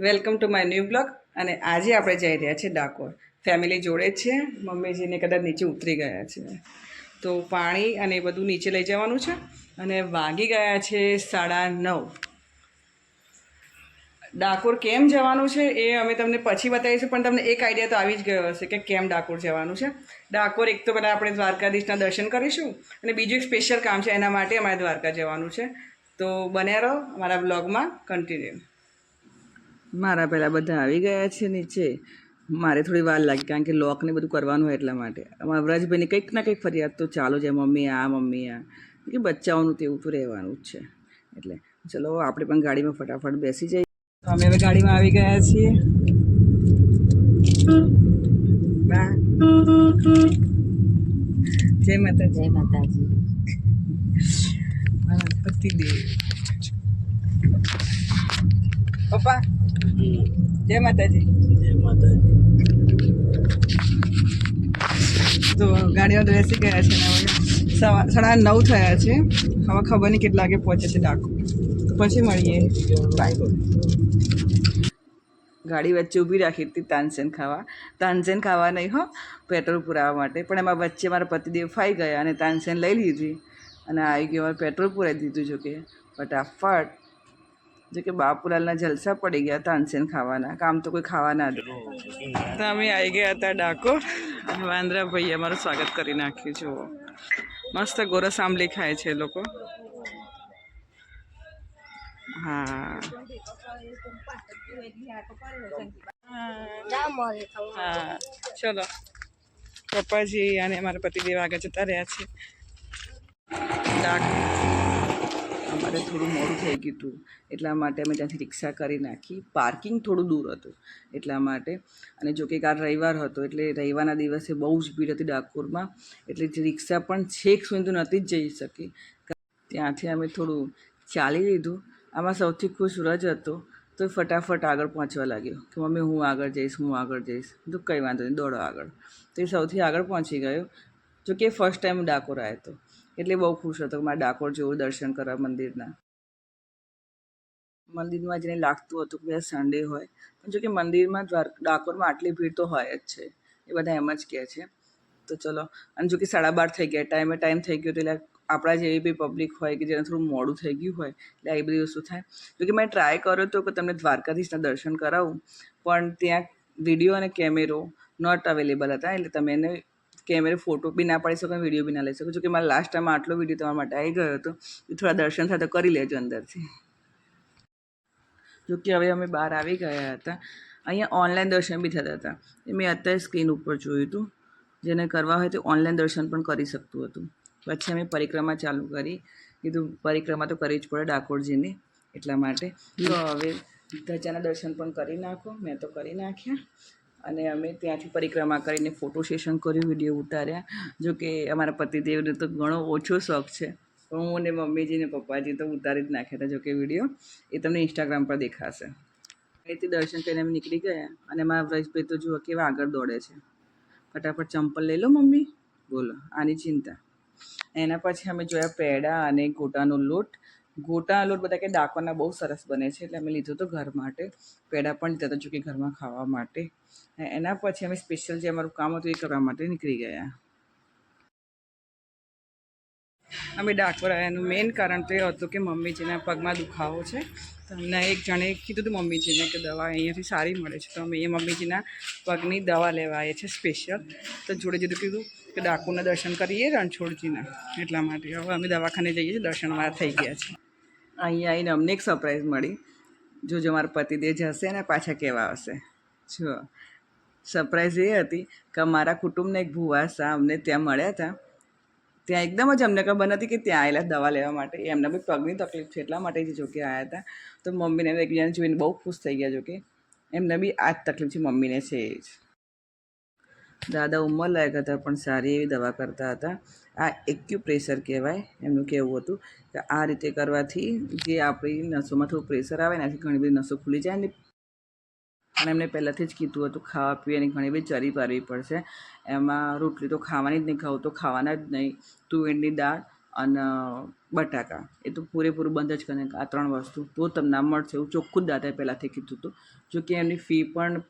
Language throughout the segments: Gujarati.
Welcome to my new blog અને આજે આપણે જઈ રહ્યા છીએ ડાકોર. ફેમિલી જોડે જ છે. મમ્મીજીને કદાચ નીચે ઉતરી ગયા છે. તો પાણી અને એ બધું નીચે લઈ જવાનું છે અને વાગી ગયા છે સાડા નવ. ડાકોર કેમ જવાનું છે એ અમે તમને પછી બતાવીશું, પણ તમને એક આઈડિયા તો આવી જ ગયો હશે કે કેમ ડાકોર જવાનું છે. ડાકોર એક તો પહેલાં આપણે દ્વારકાધીશના દર્શન કરીશું અને બીજું એક સ્પેશિયલ કામ છે એના માટે અમારે દ્વારકા જવાનું છે. તો બન્યા રહો અમારા બ્લોગમાં કન્ટિન્યુ મારા પહેલાં બધા આવી ગયા છે નીચે. મારે થોડી વાર લાગી કારણ કે લોકને બધું કરવાનું હોય એટલા માટે. અમારા વ્રજભાઈને કંઈક ના કંઈક ફરિયાદ તો ચાલુ છે મમ્મી આ મમ્મી આ. કે બચ્ચાઓનું તેવું તો રહેવાનું જ છે. એટલે ચલો આપણે પણ ગાડીમાં ફટાફટ બેસી જઈએ. અમે હવે ગાડીમાં આવી ગયા છીએ. બા. જય માતા જય માતાજી. મારા પતિદેવ પપ્પા. જય માતાજી. જય માતાજી. તો ગાડીમાં તો બેસી ગયા છે ને સાડા નવ થયા છે. હવે ખબર નહીં કેટલા વાગે પહોંચે છે ડાકોર તો પછી મળીએ. ગાડી વચ્ચે ઊભી રાખી હતી તાનસેન ખાવા. તાનસેન ખાવા નહીં હો. પેટ્રોલ પુરાવા માટે. પણ એમાં વચ્ચે મારા પતિદેવ ફાઈ ગયા અને તાનસેન લઈ લીધી. અને આવી ગયો પેટ્રોલ પુરાવી દીધું જો કે ફટાફટ. જો બાપુલાલના જલસા પડી ગયા તાનસેન ખાવાના. કામ તો કોઈ ખાવા ના દે. તો અમે આવી ગયા હતા ડાકોર અને વાંદરા ભાઈએ અમારું સ્વાગત કરી નાખ્યું, જુઓ. મસ્ત ગોરસ આંબલી ખાય છે લોકો. હા. હા. ચલો. પપ્પાજી અને મારા પતિદેવ આગળ જતા રહ્યા છે. ડાક અમારે થોડું મોડું થઈ ગયું હતું. એટલા માટે અમે ત્યાંથી રિક્ષા કરી નાખી. પાર્કિંગ થોડું દૂર હતું એટલા માટે. અને જો કે કાલ રવિવાર હતો એટલે રવિવારના દિવસે બહુ જ ભીડ હતી ડાકોરમાં. એટલે રિક્ષા પણ છેક સુધી નહોતી જ જઈ શકી. ત્યાંથી અમે થોડું ચાલી લીધું. આમાં સૌથી ખુશ સૂરજ હતો તો ફટાફટ આગળ પહોંચવા લાગ્યો કે મમ્મી હું આગળ જઈશ, હું આગળ જઈશ. તો કંઈ વાંધો નહીં, દોડો આગળ. તો એ સૌથી આગળ પહોંચી ગયો. જો કે ફર્સ્ટ ટાઈમ ડાકોર આવ્યો હતો. એટલે બહુ ખુશ હતો કે ડાકોર જેવું દર્શન કરવા મંદિરના. મંદિરમાં જઈને લાગતું હતું કે સન્ડે હોય. પણ જો કે મંદિરમાં ડાકોરમાં આટલી ભીડ તો હોય જ છે. એ બધા એમ જ કહે છે. તો ચલો, અને જો કે સાડા બાર થઈ ગયા, ટાઈમે ટાઈમ થઈ ગયો એટલે આપણા જેવી બી પબ્લિક હોય કે જેને થોડું મોડું થઈ ગયું હોય, એટલે એ બધી વસ્તુ થાય. જો કે મેં ટ્રાય કર્યો હતો કે તમને દ્વારકાધીશના દર્શન કરાવું. પણ ત્યાં વીડિયો અને કેમેરો નોટ અવેલેબલ હતા, એટલે તમે એને કેમેરે ફોટો બી ના પાડી શકો વીડિયો બી ના લઈ શકો. જો કે મારા લાસ્ટ ટાઈમ આટલો વીડિયો તમારા માટે આવી ગયો હતો એ થોડા દર્શન તો કરી લેજો અંદરથી. જો કે હવે અમે બહાર આવી ગયા હતા. અહીંયા ઓનલાઈન દર્શન બી થતા હતા. એ મેં અત્યારે સ્ક્રીન ઉપર જોયું હતું. જેને કરવા હોય તો ઓનલાઈન દર્શન પણ કરી શકતું હતું. પછી અમે પરિક્રમા ચાલુ કરી. કીધું પરિક્રમા તો કરવી જ પડે ડાકોરજીની એટલા માટે. તો હવે ધજાના દર્શન પણ કરી નાખો. મેં તો કરી નાખ્યા. અને અમે ત્યાંથી પરિક્રમા કરીને ફોટો સેશન કર્યું વીડિયો ઉતાર્યા. જો કે અમારા પતિદેવને તો ઘણો ઓછો શોખ છે. પણ હું અને મમ્મીજી ને પપ્પાજી તો ઉતારી જ નાખ્યા હતા, જો કે વીડિયો એ તમને ઇન્સ્ટાગ્રામ પર દેખાશે. અહીંથી દર્શન કરીને અમે નીકળી ગયા અને મારા વ્રજભાઈ તો જુઓ કેવા આગળ દોડે છે. ફટાફટ ચંપલ લઈ લો મમ્મી. બોલો, આની ચિંતા. એના પછી અમે જોયા પેડા અને ગોટાનો લોટ. ગોટા લોટ બધા કે ડાકોરના બહુ સરસ બને છે, એટલે અમે લીધો હતો ઘર માટે. પેડા પણ લીધા હતા જો કે ઘરમાં ખાવા માટે. એના પછી અમે સ્પેશિયલ જે અમારું કામ હતું એ કરવા માટે નીકળી ગયા. અમે ડાકોર આવ્યાનું મેઇન કારણ તો એ હતું કે મમ્મીજીના પગમાં દુખાવો છે. તો અમને એક જણે કીધું હતું મમ્મીજીને કે દવા અહીંયાથી સારી મળે છે. તો અમે એ મમ્મીજીના પગની દવા લેવા આવીએ છીએ સ્પેશિયલ તો જોડે જોડે કીધું કે ડાકોરના દર્શન કરીએ રણછોડજીના. એટલા માટે હવે અમે દવાખાને જઈએ છીએ. દર્શન થઈ ગયા છે. અહીંયા આવીને અમને એક સરપ્રાઈઝ મળી. જોજો મારા પતિદેવ જશે ને પાછા કહેવા આવશે. જો સરપ્રાઈઝ એ હતી કે મારા કુટુંબના એક ભુવાસા અમને ત્યાં મળ્યા હતા. ત્યાં એકદમ જ અમને ખબર નથી કે ત્યાં આવેલા દવા લેવા માટે. એમને બી પગની તકલીફ છે એટલા માટે જ જોકે આવ્યા હતા. તો મમ્મીને એકબીજાને જોઈને બહુ ખુશ થઈ ગયા જોકે એમને બી આ જ તકલીફ છે મમ્મીને છે એ જ. દાદા ઉંમર લાયક હતા પણ સારી એવી દવા કરતા હતા. આ એક્યુ પ્રેશર કહેવાય. એમનું કહેવું હતું કે આ રીતે કરવાથી જે આપણી નસોમાં થોડું પ્રેશર આવે એનાથી ઘણી બધી નસો ખુલી જાય ને. અને એમને પહેલાંથી જ કીધું હતું, ખાવા પીવાની ઘણી બધી ચરી પારવી પડશે. એમાં રોટલી તો ખાવાની જ નહીં ખાવું તો ખાવાના જ નહીં. તુવેરની દાળ અને બટાકા. એ તો પૂરેપૂરું બંધ જ કરે આ ત્રણ વસ્તુ તો તમને મળશે. એવું ચોખ્ખું દાદાએ પહેલાંથી કીધું હતું. જો કે એમની ફી પણ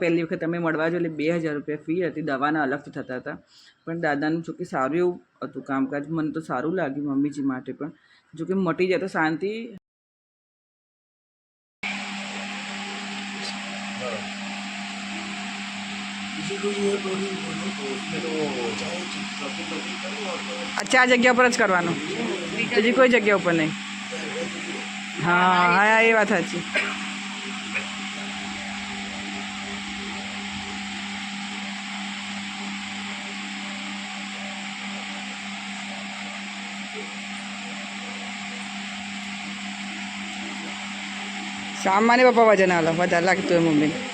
પહેલી વખત તમે મળવા જો એટલે બે હજાર રૂપિયા ફી હતી, દવાના અલગથી થતા હતા. પણ દાદાનું જોકે સારું એવું હતું કામકાજ, મને તો સારું લાગ્યું મમ્મીજી માટે પણ. જોકે મટી જાય તો શાંતિ આ જગ્યા પર જ કરવાનું. બીજી કોઈ જગ્યા ઉપર નહીં. હા હા, એ વાત સાચી. સામાન્ય પપ્પા વજન હાલો વધારે લાગતું હોય મમ્મીને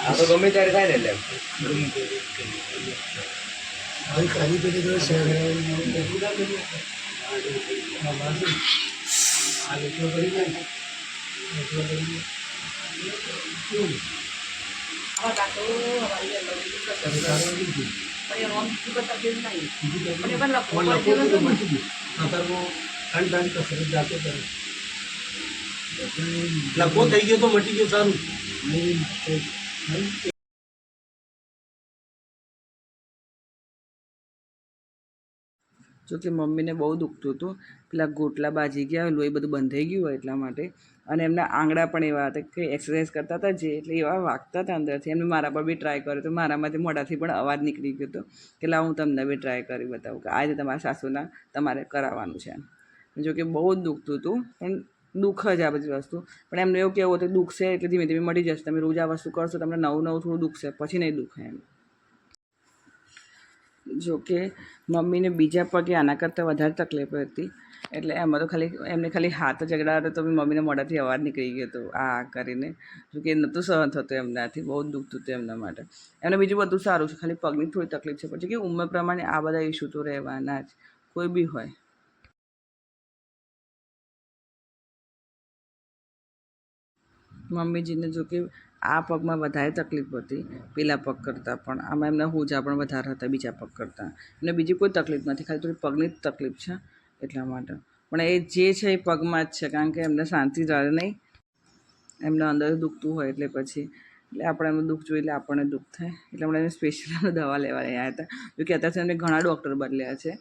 આ તો ગમે ત્યારે થાય ને હવે ખાલી પેટે તો શહેર આ લેખો કરી ને લેખો કરી કરે લખો થઈ ગયો તો મટી ગયો સારું જો કે મમ્મીને બહુ દુખતું હતું. પેલા ગોટલા બાજી ગયા, લોહી બધું બંધાઈ ગયું હોય એટલા માટે. અને એમના આંગળા પણ એવા હતા કે એક્સરસાઇઝ કરતા હતા જે એટલે એવા વાગતા હતા અંદરથી. એમને મારા પર બી ટ્રાય કર્યો તો મારામાંથી મોઢાથી પણ અવાજ નીકળી ગયો હતો કે લાવ હું તમને બી ટ્રાય કરી બતાવું કે આજે તમારા સાસુના તમારે કરાવવાનું છે જો કે બહુ જ દુખતું હતું. પણ દુઃખ જ આ બધી વસ્તુ. પણ એમને એવું કહેવું હતું દુઃખશે એટલે ધીમે ધીમે મળી જશે. તમે રોજ આ વસ્તુ કરશો, તમને નવું નવું થોડું દુખશે પછી નહીં દુખે એમ. જો કે મમ્મીને બીજા પગે આના કરતાં વધારે તકલીફ હતી. એટલે એમાં તો ખાલી, એમને ખાલી હાથ ઝઘડા હતો તો મમ્મીને મોઢાથી અવાજ નીકળી ગયો હતો, આ કરીને. જો કે નહોતું સહન થતું એમનાથી, બહુ દુઃખ હતું એમના માટે. એમને બીજું બધું સારું છે, ખાલી પગની થોડી તકલીફ છે. પછી કે ઉંમર પ્રમાણે આ બધા ઇસ્યુ તો રહેવાના જ. કોઈ બી હોય. મમ્મીજીને જો કે આ પગમાં વધારે તકલીફ હતી, પેલા પગ કરતાં પણ. આમાં એમના હોજા પણ વધારે હતા બીજા પગ કરતાં. એમને બીજી કોઈ તકલીફ નથી, ખાલી થોડી પગની જ તકલીફ છે એટલા માટે. પણ એ જે છે એ પગમાં જ છે, કારણ કે એમને શાંતિ રહે નહીં. એમને અંદર દુખતું હોય એટલે પછી. એટલે આપણે એમનું દુઃખ જોઈએ એટલે આપણને દુઃખ થાય. એટલે આપણે એને સ્પેશિયલ દવા લેવા આવ્યા હતા. જો કે અત્યારે એમને ઘણા ડૉક્ટર બદલ્યા છે.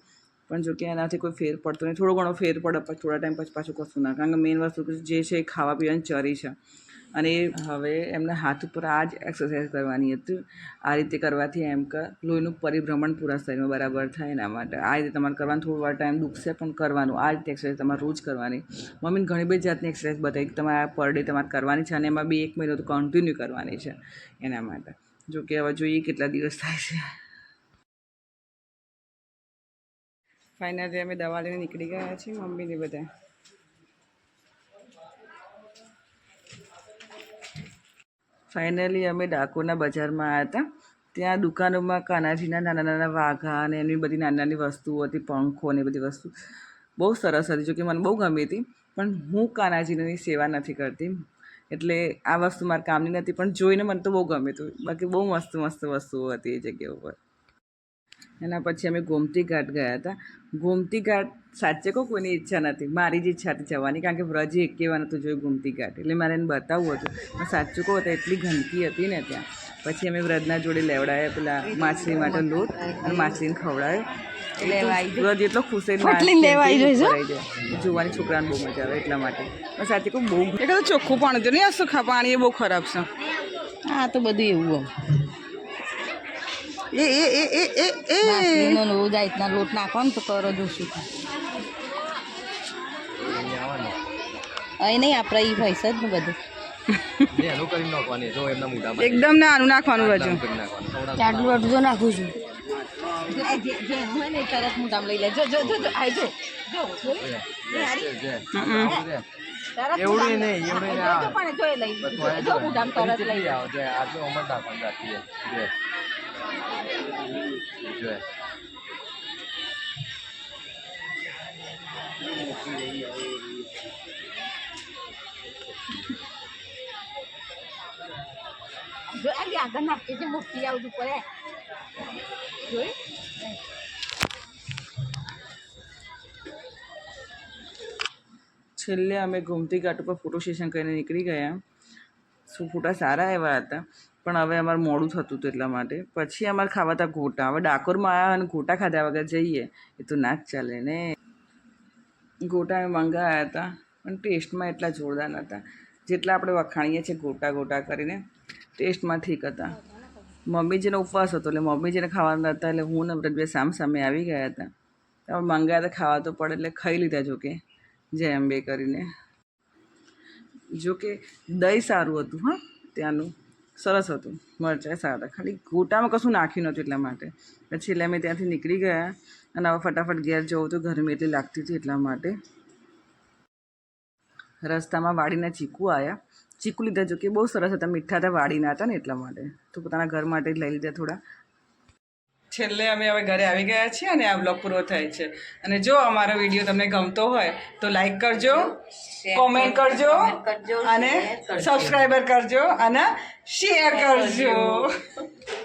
પણ જો કે એનાથી કોઈ ફેર પડતો નહીં. થોડો ઘણો ફેર પડે થોડા ટાઈમ પછી પાછું કશું ના. કારણ કે મેઇન વસ્તુ જે છે એ ખાવા પીવાની ચરી છે. અને હવે એમના હાથ ઉપર આ જ એક્સરસાઇઝ કરવાની હતી. આ રીતે કરવાથી એમ કે, લોહીનું પરિભ્રમણ પૂરા શરીરમાં બરાબર થાય એના માટે. આ રીતે તમારે કરવાનું, થોડું વાર ટાઈમ દુખશે પણ કરવાનું. આ રીતે એક્સરસાઇઝ તમારે રોજ કરવાની. મમ્મીને ઘણી બધી જાતની એક્સરસાઇઝ બતાવી કે તમારે પર ડે તમારે કરવાની છે અને એમાં બી એક મહિનો તો કન્ટિન્યુ કરવાની છે એના માટે. જો કે હવે જોઈએ કેટલા દિવસ થાય છે. ફાઇનલી અમે દવા લઈને નીકળી ગયા છીએ મમ્મીને બધા. ફાઇનલી અમે ડાકોરના બજારમાં આવ્યા હતા. ત્યાં દુકાનોમાં કાનાજીના નાના નાના વાઘા અને એની બધી નાની નાની વસ્તુઓ હતી, પંખો ને એ બધી વસ્તુ. બહુ સરસ હતી, જોકે મને બહુ ગમી હતી, પણ હું કાનાજીની સેવા નથી કરતી. એટલે આ વસ્તુ મારા કામની નથી, પણ જોઈને મને તો બહુ ગમ્યું હતું. બાકી બહુ મસ્ત મસ્ત વસ્તુઓ હતી એ જગ્યા ઉપર. એના પછી અમે ગોમતી ઘાટ ગયા હતા. ગોમતી ઘાટ સાચે કહું કોઈની ઈચ્છા નથી. મારી જ ઈચ્છા હતી જવાની કારણ કે વ્રજે એકેવા નહોતું જોયું ગોમતી ઘાટ. એટલે મારે એને બતાવવું હતું. પણ સાચું કહું તો એટલી ગંદકી હતી ને ત્યાં. પછી અમે વ્રજના જોડે લેવડાયા પેલા માછલી માટે લોટ અને માછલીને ખવડાવ્યો વ્રજ એટલો ખુશ જોવાની છોકરાને બહુ મજા આવે એટલા માટે. પણ સાચું કહું બહુ એટલે ચોખ્ખું પાણી જો નહીં આ સુખા પાણી એ બહુ ખરાબ છે. હા તો બધું એવું એ એ એ એ એ એ. રોજ આ રીતના લોટ નાખો ને તો કરો જોશું. અહીં નહીં આપણે એ હોય છે જ ને બધું. એકદમ ને નાનું નાખવાનું રજુ આટલું આટલું તો નાખું છું. તરત મોટામાં લઈ લે જો જો જો જો. આય જો જો જે, જે. હમ. તરત એવડું નહીં, એવડું નહીં પણ જોઈ લઈ જો નહીં. તરત લઈ કેટલી આવે? જો આટલું અમર નાખવાનું રાખીએ. જો જો જો આ આગળ નાખી છે મૂર્તિ આવતું પડે જોઈ છેલ્લે અમે ગોમતી ઘાટ ઉપર ફોટો સેશન કરીને નીકળી ગયા શું ફોટા સારા આવ્યા હતા પણ હવે અમારે મોડું થતું હતું એટલા માટે. પછી અમારે ખાવા હતા ગોટા હવે ડાકોરમાં આવ્યા અને ગોટા ખાધા વગર જઈએ, એ તો ના જ ચાલે ને. ગોટા મંગાવ્યા હતા પણ ટેસ્ટમાં એટલા જોરદાર નહોતા જેટલા આપણે વખાણીએ છીએ ગોટા ગોટા કરીને, ટેસ્ટમાં ઠીક હતા. મમ્મીજીનો ઉપવાસ હતો એટલે મમ્મીજીને ખાવાના હતા એટલે હું ને વ્રતભાઈ સામ સામે આવી ગયા હતા. હવે મંગાવ્યા હતા ખાવા તો પડે એટલે ખાઈ લીધા જોકે જય અંબે કરીને. જોકે દહીં સારું હતું, હા, ત્યાંનું. સરસ હતું. મરચાં સારા હતા ખાલી ગોટામાં કશું નાખ્યું નહોતું એટલા માટે. પછી એટલે અમે ત્યાંથી નીકળી ગયા અને હવે ફટાફટ ઘેર જવું તો ગરમી એટલી લાગતી હતી એટલા માટે. રસ્તામાં વાડીના ચીકુ આવ્યા ચીકુ લીધા જો કે બહુ સરસ હતા. મીઠા હતા, વાડીના હતા ને એટલા માટે. તો પોતાના ઘર માટે લઈ લીધા થોડા. છેલ્લે અમે હવે ઘરે આવી ગયા છીએ અને આ બ્લોગ પૂરો થાય છે. અને જો અમારો વીડિયો તમને ગમતો હોય તો લાઈક કરજો કોમેન્ટ કરજો અને સબસ્ક્રાઈબર કરજો. અને શેર કરજો.